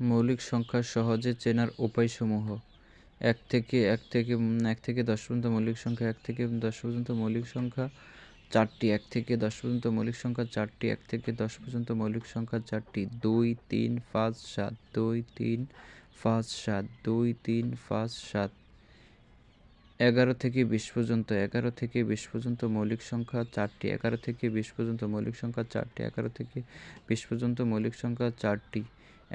মৌলিক সংখ্যা সহজে চেনার উপায়সমূহ। এক থেকে এক থেকে এক থেকে দশ পর্যন্ত মৌলিক সংখ্যা, এক থেকে দশ পর্যন্ত মৌলিক সংখ্যা চারটি, এক থেকে দশ পর্যন্ত মৌলিক সংখ্যা চারটি, এক থেকে দশ পর্যন্ত মৌলিক সংখ্যা চারটি। দুই, তিন, পাঁচ, সাত, দুই, তিন, পাঁচ, সাত, দুই, তিন, পাঁচ, সাত। এগারো থেকে বিশ পর্যন্ত, এগারো থেকে বিশ পর্যন্ত মৌলিক সংখ্যা চারটি, এগারো থেকে বিশ পর্যন্ত মৌলিক সংখ্যা চারটি, এগারো থেকে বিশ পর্যন্ত মৌলিক সংখ্যা চারটি।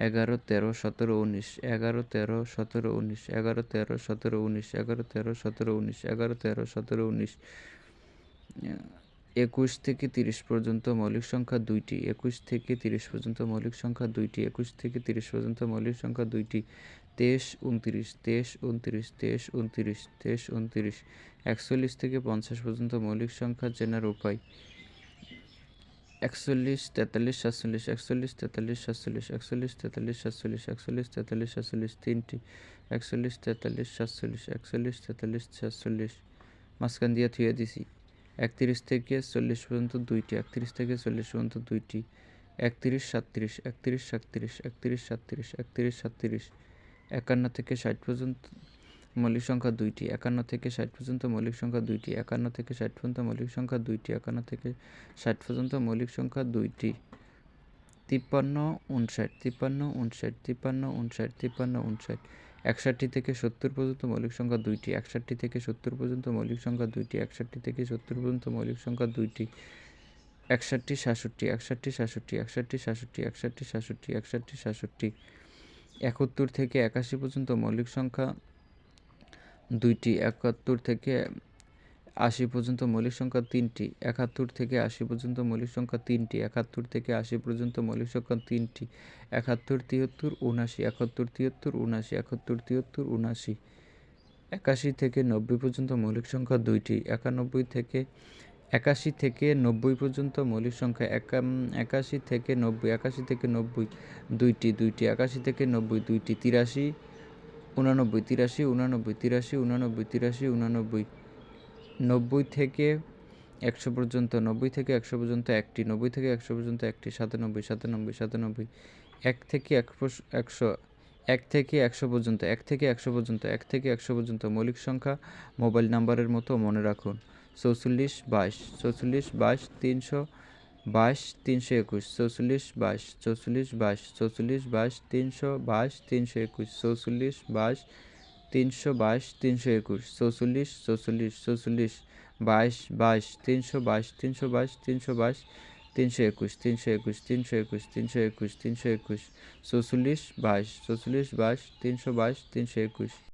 এগারো, তেরো, সতেরো, উনিশ, এগারো, তেরো, সতেরো, উনিশ, এগারো, তেরো, সতেরো, উনিশ, এগারো, তেরো, সতেরো, উনিশ, এগারো, তেরো, সতেরো, উনিশ। একুশ থেকে তিরিশ পর্যন্ত মৌলিক সংখ্যা দুইটি। একুশ থেকে তিরিশ পর্যন্ত মৌলিক সংখ্যা দুইটি। একুশ থেকে তিরিশ পর্যন্ত মৌলিক সংখ্যা দুইটি। তেইশ, উনত্রিশ তেইশ উনত্রিশ তেইশ উনত্রিশ তেইশ, উনত্রিশ। একচল্লিশ থেকে পঞ্চাশ পর্যন্ত মৌলিক সংখ্যা চেনার উপায়। একচল্লিশ, তেতাল্লিশ, সাতচল্লিশ, একচল্লিশ, তেতাল্লিশ, সাতচল্লিশ, একচল্লিশ, তেতাল্লিশ, সাতচল্লিশ, একচল্লিশ, তেতাল্লিশ, সাতচল্লিশ, তিনটি, একচল্লিশ, তেতাল্লিশ, সাতচল্লিশ, একচল্লিশ, তেতাল্লিশ, সাতচল্লিশ। মাঝখান দিয়ে থুয়ে দিছি। একত্রিশ থেকে চল্লিশ পর্যন্ত দুইটি, একত্রিশ থেকে চল্লিশ পর্যন্ত দুইটি, একত্রিশ, সাতত্রিশ একত্রিশ সাতত্রিশ একত্রিশ সাতত্রিশ একত্রিশ, সাতত্রিশ, একান্ন থেকে ষাট পর্যন্ত মৌলিক সংখ্যা দুইটি, একান্ন থেকে ষাট পর্যন্ত মৌলিক সংখ্যা দুইটি, একান্ন থেকে ষাট পর্যন্ত মৌলিক সংখ্যা দুইটি, একান্ন থেকে ষাট পর্যন্ত মৌলিক সংখ্যা দুইটি। তিপ্পান্ন, উনষাট তিপ্পান্ন উনষাট তিপ্পান্ন উনষাট তিপ্পান্ন, উনষাট, একষট্টি থেকে সত্তর পর্যন্ত মৌলিক সংখ্যা দুইটি, একষট্টি থেকে সত্তর পর্যন্ত মৌলিক সংখ্যা দুইটি, একষট্টি থেকে সত্তর পর্যন্ত মৌলিক সংখ্যা দুইটি, একষট্টি, সাতষট্টি একষট্টি সাতষট্টি একষট্টি সাতষট্টি একষট্টি সাতষট্টি একষট্টি, সাতষট্টি, একাত্তর থেকে একাশি পর্যন্ত মৌলিক সংখ্যা দুইটি, একাত্তর থেকে আশি পর্যন্ত মৌলিক সংখ্যা তিনটি, একাত্তর থেকে আশি পর্যন্ত মৌলিক সংখ্যা তিনটি, একাত্তর থেকে আশি পর্যন্ত মৌলিক সংখ্যা তিনটি, একাত্তর তিয়াত্তর উনাশি একাত্তর তিয়াত্তর উনাশি একাত্তর তিয়াত্তর উনাশি একাশি থেকে নব্বই পর্যন্ত মৌলিক সংখ্যা দুইটি, একানব্বই থেকে একাশি থেকে নব্বই পর্যন্ত মৌলিক সংখ্যা একা একাশি থেকে নব্বই, একাশি থেকে নব্বই, দুইটি দুইটি, একাশি থেকে নব্বই, দুইটি, তিরাশি উনানব্বই, তিরাশি উনানব্বই তিরাশি উনানব্বই তিরাশি, উনানব্বই, নব্বই থেকে একশো পর্যন্ত, নব্বই থেকে একশো পর্যন্ত একটি, নব্বই থেকে একশো পর্যন্ত একটি, সাতানব্বই সাতানব্বই সাতানব্বই, এক থেকে একশো, এক থেকে একশো পর্যন্ত, এক থেকে একশো পর্যন্ত, এক থেকে একশো পর্যন্ত মৌলিক সংখ্যা, মোবাইল নাম্বারের মতো মনে রাখুন, চৌচল্লিশ, বাইশ চৌচল্লিশ, বাইশ, তিনশো বাইশ, তিনশো একুশ, চৌচল্লিশ, বাইশ চৌচল্লিশ বাইশ চৌচল্লিশ, বাইশ, তিনশো বাইশ, তিনশো একুশ, চৌচল্লিশ, বাইশ, তিনশো বাইশ, তিনশো একুশ, চৌচল্লিশ চৌচল্লিশ চৌচল্লিশ, বাইশ বাইশ, তিনশো বাইশ তিনশো বাইশ তিনশো বাইশ, তিনশো একুশ তিনশো একুশ তিনশো একুশ তিনশো একুশ তিনশো একুশ, চৌচল্লিশ, বাইশ চৌচল্লিশ, বাইশ, তিনশো বাইশ, তিনশো একুশ।